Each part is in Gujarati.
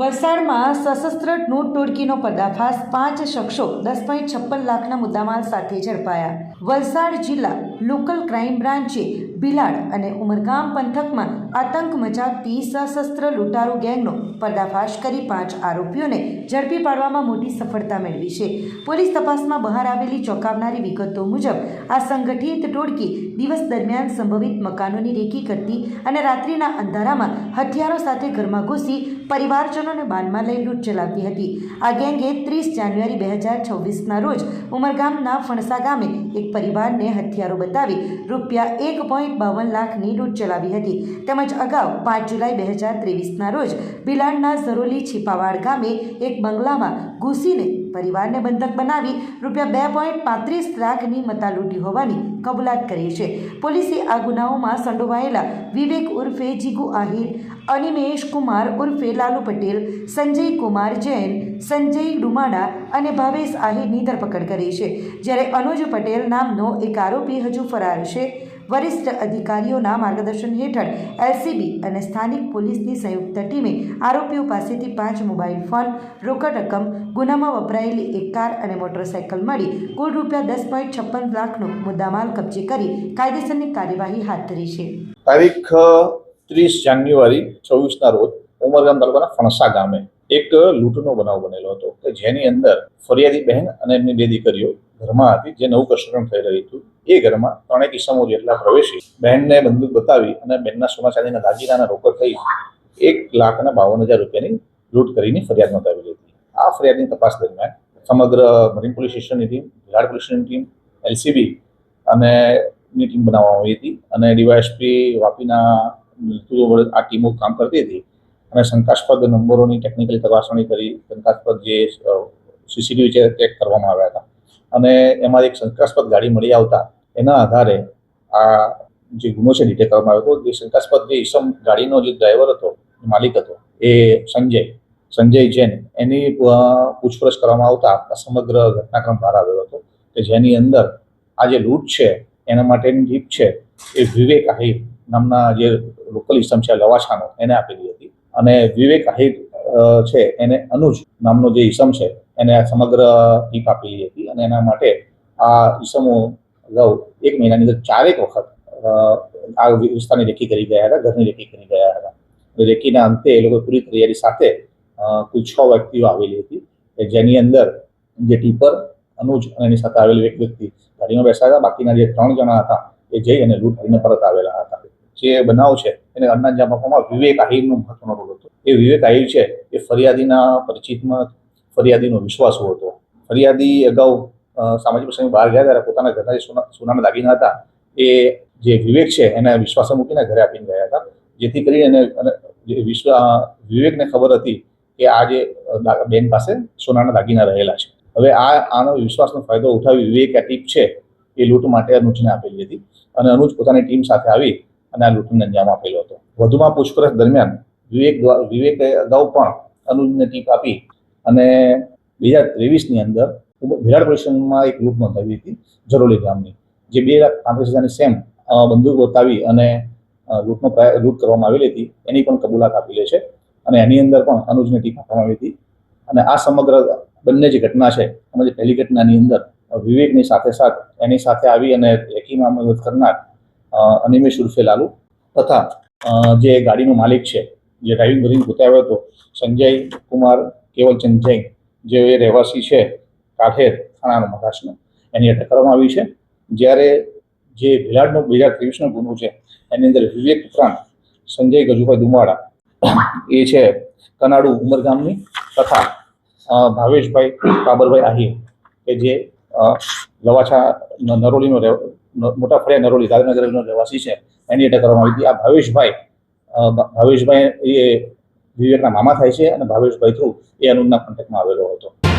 વલસાડમાં સશસ્ત્ર નોટ ટોળકીનો પર્દાફાશ પાંચ શખ્સો દસ પોઈન્ટ છપ્પન લાખના મુદ્દામાલ સાથે ઝડપાયા. વલસાડ જિલ્લા લોકલ ક્રાઇમ બ્રાન્ચે ભિલાડ અને ઉમરગામ પંથકમાં આતંક મચાવતી સશસ્ત્ર લૂંટારૂ ગેંગનો પર્દાફાશ કરી પાંચ આરોપીઓને ઝડપી પાડવામાં મોટી સફળતા મેળવી છે. પોલીસ તપાસમાં બહાર આવેલી ચોંકાવનારી વિગતો મુજબ આ સંગઠિત ટોળકી દિવસ દરમિયાન સંભવિત મકાનોની રેકી કરતી અને રાત્રિના અંધારામાં હથિયારો સાથે ઘરમાં ઘૂસી પરિવારજનોને બાનમાં લઈ લૂંટ ચલાવતી હતી. આ ગેંગે ત્રીસ જાન્યુઆરી બે હજાર છવ્વીસના રોજ ઉમરગામના ફણસા ગામે એક પરિવારને હથિયારો બતાવી રૂપિયા એક પોઈન્ટ બાવન લાખની લૂંટ ચલાવી હતી. તેમજ અગાઉ પાંચ જુલાઈ બે હજાર ત્રેવીસના રોજ ભિલાડના ઝરોલી છીપાવાડ ગામે એક બંગલામાં ઘૂસીને પરિવારને બંધક બનાવી રૂપિયા બે પોઈન્ટ પાંત્રીસ લાખની મતા લૂંટી હોવાની કબૂલાત કરી છે. પોલીસે આ ગુનાઓમાં સંડોવાયેલા વિવેક ઉર્ફે જીગુ આહિર અનિમેશ કુમાર ઉર્ફે લાલુ પટેલ, સંજય કુમાર જૈન, સંજય ડુમાડા અને ભાવેશ આહિરની ધરપકડ કરી છે. જ્યારે અનુજ પટેલ નામનો એક આરોપી હજુ ફરાર છે. વરિષ્ઠ અધિકારીઓના માર્ગદર્શન હેઠળ એલસીબી અને સ્થાનિક પોલીસની સંયુક્ત ટીમે આરોપીઓ પાસેથી પાંચ મોબાઈલ ફોન, રોકડ રકમ, ગુનામાં વપરાયેલી એક કાર અને મોટરસાયકલ મળી કુલ રૂપિયા દસ પોઈન્ટ છપ્પન લાખનો મુદ્દામાલ કબજે કરી કાયદેસરની કાર્યવાહી હાથ ધરી છે. તારીખ ત્રીસ જાન્યુઆરી ચોવીસના રોજ ઉમરગામ તાલુકાના ફણસા ગામે એક લૂંટનો બનાવ બનેલો હતો કે જેની અંદર ફરિયાદી બહેન અને એમની બે દીકરીઓ ઘરમાં હતી, જે નવું કન્સ્ટ્રક્શન થઈ રહ્યું હતું. એ ઘરમાં ત્રણેક કિસ્સામો જેટલા પ્રવેશી બહેનને બંદૂક બતાવી અને બહેનના સોના ચાંદીના દાગીનાના રોકડ થઈ એક લાખ અને બાવન હજાર રૂપિયાની લૂંટ કરીને ફરિયાદ નોંધાવેલી હતી આ ફરિયાદની તપાસ દરમિયાન સમગ્ર મરીન પોલીસ સ્ટેશનની ટીમ વિરાટ પોલીસ સ્ટેશનની ટીમ, એલસીબી અને ની ટીમ બનાવવામાં આવી હતી અને ડીવાયએસપી વાપીના આ ટીમો કામ કરતી હતી. અને શંકાસ્પદ નંબરોની ટેકનિકલી તપાસણી કરી, શંકાસ્પદ જે સીસીટીવી છે ચેક કરવામાં આવ્યા હતા. અને એમાં એક શંકાસ્પદ ગાડી મળી આવતા, એના આધારે આ જે ગુનો છે ડિટેક્ટ કરવામાં આવ્યો હતો જે શંકાસ્પદ જે ઈસમ ગાડીનો જે ડ્રાઈવર હતો માલિક હતો, એ સંજય સંજય જૈન, એની પૂછપરછ કરવામાં આવતા આ સમગ્ર ઘટનાક્રમ બહાર આવ્યો હતો. કે જેની અંદર આ જે લૂંટ છે, એના માટેની જીપ છે, એ વિવેક આહિર નામના જે લોકલ ઇસમ છે લવાછાનો એને આપેલી હતી. અને વિવેક આહિર છે, એને અનુજ નામનો જે ઈસમ છે, એને આ સમગ્ર ટીપ આપેલી હતી. અને એના માટે આ ઈસમો અગાઉ એક મહિનાની અંદર ચારેક વખત આ વિસ્તારની રેકી કરી ગયા હતા, ઘરની રેકી કરી ગયા હતા. રેખીના અંતે એ લોકો પૂરી તૈયારી સાથે કુલ છ વ્યક્તિઓ આવેલી હતી કે જેની અંદર જે ટીપર, અનુજ અને એની સાથે આવેલી એક વ્યક્તિ ગાડીમાં બેસાયા બાકીના જે ત્રણ જણા હતા, એ જઈ અને લૂંટ કરીને પરત આવેલા હતા. જે બનાવ છે, એને અંદાજ આપવામાં વિવેક આહિરનો મહત્વનો રોલ હતો. એ વિવેક આહિર છે, એ ફરિયાદીના પરિચિતમાં ફરિયાદીનો વિશ્વાસ હતો. ફરિયાદી અગાઉ સામાજિક પ્રસંગ બહાર ગયા ત્યારે પોતાના ઘરના જે સોના સોનાના દાગીના હતા. એ જે વિવેક છે, એને વિશ્વાસ મૂકીને ઘરે આપીને ગયા હતા. જેથી કરીને એને વિશ્વ, વિવેકને ખબર હતી કે આ જે બેન પાસે સોનાના દાગીના રહેલા છે. હવે આ, આનો વિશ્વાસનો ફાયદો ઉઠાવી વિવેક આ ટીપ છે, એ લૂંટ માટે અનુજને આપેલી હતી. અને અનુજ પોતાની ટીમ સાથે આવી અને આ લૂંટને અંજામ આપેલો હતો. વધુમાં પૂછપરછ દરમિયાન વિવેક વિવેકે અગાઉ પણ અનુજને ટીપ આપી અને બે હજાર ત્રેવીસની અંદર વિરાટ પોલીસ એક લૂંટ નોંધાવી હતી જરોલી ગામની, જે બે લાખ પાંત્રીસ હજારની સેમ બંદૂક બતાવી અને લૂંટનો લૂંટ કરવામાં આવેલી હતી. એની પણ કબૂલાત આપેલી છે અને એની અંદર પણ અનુજને ટીપ આપવામાં આવી હતી. અને આ સમગ્ર બંને જે ઘટના છે, એમાં જે પહેલી ઘટનાની અંદર વિવેકની સાથે સાથ, એની સાથે આવી અને રેકીમાં મદદ કરનાર અનિમેશ ઉર્ફે લાલુ તથા જે ગાડીનો માલિક છે, જે ડ્રાઇવિંગ કરીને પોતે હતો, સંજય કુમાર કેવલચંદ જૈન જે રહેવાસી છે, કાઠેર થાણાનો મહારાષ્ટ્રનો એની અટક કરવામાં આવી છે. જ્યારે જે ભિલાડનો બે હજાર ત્રેવીસનો ગુનો છે, એની અંદર વિવેક ઉપરાંત સંજય ગજુભાઈ દુમાડા એ છે કનાડુ ઉમરગામની તથા ભાવેશભાઈ કાબરભાઈ આહિર, કે જે લવાછા નરોલીનો મોટા ફળિયા નરોલી ગાંધીનગરનો રહેવાસી છે. એની અટક કરવામાં આવી હતી. આ ભાવેશભાઈ ભાવેશભાઈ એ વિવેકના મામા થાય છે અને ભાવેશભાઈ થ્રુ એ અનુજના કોન્ટેક્ટમાં આવેલો હતો.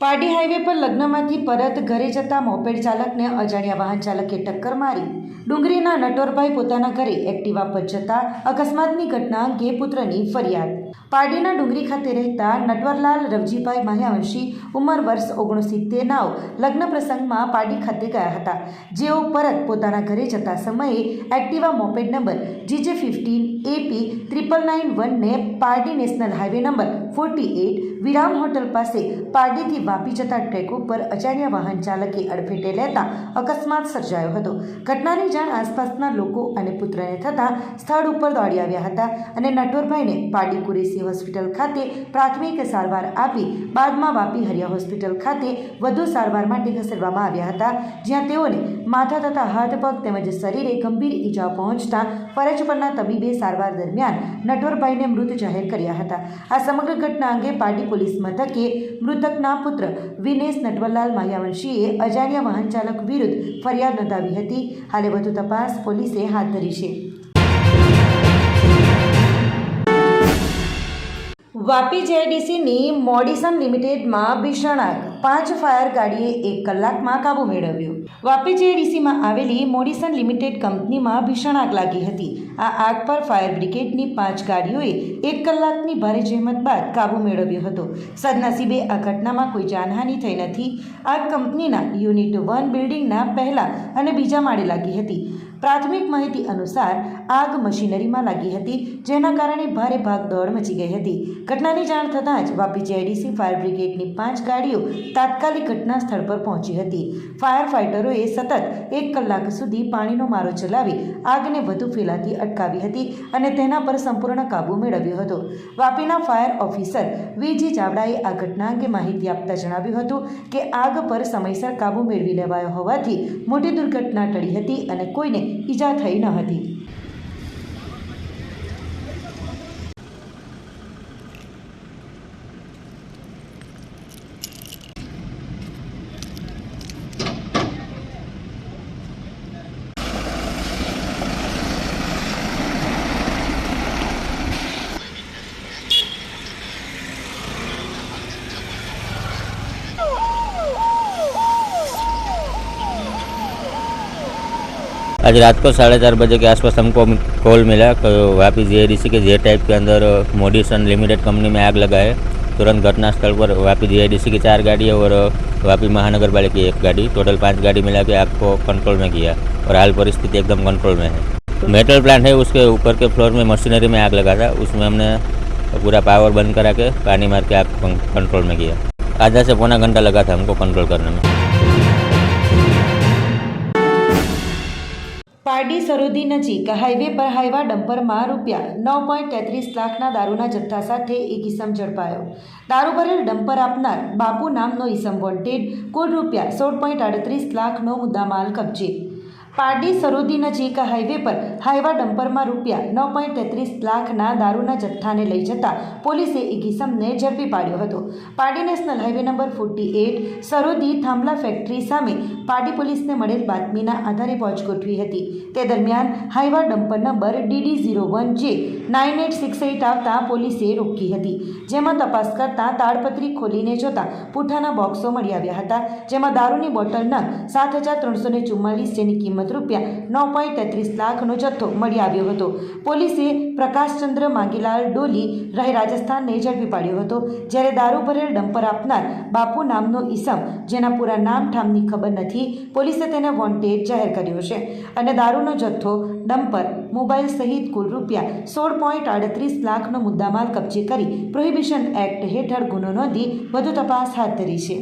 પારડી હાઈવે પર લગ્નમાંથી પરત ઘરે જતા મોપેડ ચાલકને અજાણ્યા વાહન ચાલકે ટક્કર મારી. ડુંગરીના નટોરભાઈ પોતાના ઘરે એક્ટિવા પર જતા અકસ્માતની ઘટના અંગે પુત્રની ફરિયાદ. પારડીના ડુંગરી ખાતે રહેતા નટવરલાલ રવજીભાઈ માહ્યાવંશી ઉંમર વર્ષ ઓગણસિત્તેર નાવ લગ્ન પ્રસંગમાં પારડી ખાતે ગયા હતા. જેઓ પરત પોતાના ઘરે જતા સમયે Activa moped number G J fifteen A P triple nine વનને Pardi national highway number forty eight Viram hotel પાસે પારડીથી વાપી જતા ટ્રેક ઉપર અજાણ્યા વાહન ચાલકે અડફેટે લેતા અકસ્માત સર્જાયો હતો. ઘટનાની જાણ આસપાસના લોકો અને પુત્રને થતાં સ્થળ ઉપર દોડી આવ્યા હતા અને નટવરભાઈને પાડી કુરેસી હોસ્પિટલ ખાતે પ્રાથમિક સારવાર આપી બાદમાં વાપી હરિયા હોસ્પિટલ ખાતે વધુ સારવાર માટે ખસેડવામાં આવ્યા હતા, જ્યાં તેઓને માથા તથા હાથ પગ તેમજ શરીરે ગંભીર ઈજાઓ પહોંચતા ફરજ પરના તબીબે સારવાર દરમિયાન નટવરભાઈને મૃત જાહેર કર્યા હતા. આ સમગ્ર ઘટના અંગે પાર્ટી પોલીસ મથકે મૃતકના પુત્ર વિનેશ નટવરલાલ માયાવંશીએ અજાણ્યા વાહન ચાલક વિરુદ્ધ ફરિયાદ નોંધાવી હતી. હાલે વધુ તપાસ પોલીસે હાથ ધરી છે. વાપી જેડીસીની મોડિસન લિમિટેડમાં ભીષણ આગ. પાંચ ફાયર ગાડીએ એક કલાકમાં કાબુ મેળવ્યો. વાપી જેડીસીમાં આવેલી મોડિસન લિમિટેડ કંપનીમાં ભીષણ આગ લાગી હતી. આ આગ પર ફાયર બ્રિગેડની પાંચ ગાડીઓએ એક કલાકની ભારે જહેમત બાદ કાબુ મેળવ્યો હતો. સદનસીબે આ ઘટનામાં કોઈ જાનહાનિ થઈ નથી. આગ કંપનીના યુનિટ વન બિલ્ડિંગના પહેલા અને બીજા માળે લાગી હતી. પ્રાથમિક માહિતી અનુસાર આગ મશીનરીમાં લાગી હતી, જેના કારણે ભારે ભાગદોડ મચી ગઈ હતી. ઘટનાની જાણ થતાં જ વાપી જેડીસી ફાયર બ્રિગેડની પાંચ ગાડીઓ તાત્કાલિક ઘટના સ્થળ પર પહોંચી હતી. ફાયર ફાઇટરોએ સતત એક કલાક સુધી પાણીનો મારો ચલાવી આગને વધુ ફેલાતી અટકાવી હતી અને તેના પર સંપૂર્ણ કાબૂ મેળવ્યો હતો. વાપીના ફાયર ઓફિસર વીજી ચાવડાએ આ ઘટના અંગે માહિતી આપતા જણાવ્યું હતું કે આગ પર સમયસર કાબૂ મેળવી લેવાયો હોવાથી મોટી દુર્ઘટના ટળી હતી અને કોઈને ઈજા થઈ ન હતી. आज रात को साढ़े चार बजे के आसपास हमको कॉल मिला कि वापी जी के जे टाइप के अंदर मोडिसन लिमिटेड कंपनी में आग लगा है तुरंत घटनास्थल पर वापी जी की चार गाड़ी और वापी महानगर पालिका की एक गाड़ी टोटल पाँच गाड़ी मिला के आग को कंट्रोल में किया और हाल परिस्थिति एकदम कंट्रोल में है। मेटल प्लांट है, उसके ऊपर के फ्लोर में मशीनरी में आग लगा था, उसमें हमने पूरा पावर बंद करा के पानी मार के आग कंट्रोल में किया। आधा से पौना घंटा लगा था हमको कंट्रोल करने में। પારડી સરોદી નજીક હાઈવે પર હાઈવા ડમ્પરમાં રૂપિયા નવ પોઈન્ટ તેત્રીસ લાખના દારૂના જથ્થા સાથે એક ઇસમ ઝડપાયો. દારૂ ભરેલ ડમ્પર આપનાર બાપુ નામનો ઈસમ વોન્ટેડ કુલ રૂપિયા સોળ પોઈન્ટ આડત્રીસ લાખનો મુદ્દામાલ કબજે. પારડી સરોદી નજીક હાઈવે પર હાઈવા ડમ્પરમાં રૂપિયા નવ પોઈન્ટ તેત્રીસ લાખના દારૂના જથ્થાને લઈ જતા પોલીસે ઇગીસમને ઝડપી પાડ્યો હતો. Pardi national highway number forty eight Sarodi થાંભલા ફેક્ટરી સામે પારડી પોલીસને મળેલ બાતમીના આધારે પહોંચ ગોઠવી હતી. તે દરમિયાન Hyva dumper number D D zero one J nine eight six eight આવતા પોલીસે રોકી હતી. જેમાં તપાસ કરતા તાડપત્રી ખોલીને જોતા પૂઠાના બોક્સો મળી આવ્યા હતા, જેમાં દારૂની બોટલ નંગ સાત હજાર ત્રણસો ને ચુમ્માલીસ જેની કિંમત રૂપિયા, નવ પોઈન્ટ તેત્રીસ લાખનો જથ્થો મળી આવ્યો હતો. પોલીસે પ્રકાશચંદ્ર માંગીલાલ ડોલી રહે રાજસ્થાનને ઝડપી પાડ્યો હતો, જ્યારે દારૂ ભરેલ ડમ્પર આપનાર બાપુ નામનો ઈસમ, જેના પૂરા નામ ઠામની ખબર નથી, પોલીસે તેને વોન્ટેડ જાહેર કર્યો છે. અને દારૂનો જથ્થો, ડમ્પર, મોબાઈલ સહિત કુલ રૂપિયા સોળ પોઈન્ટ આડત્રીસ લાખનો મુદ્દામાલ કબજે કરી પ્રોહિબિશન એક્ટ હેઠળ ગુનો નોંધી વધુ તપાસ હાથ ધરી છે.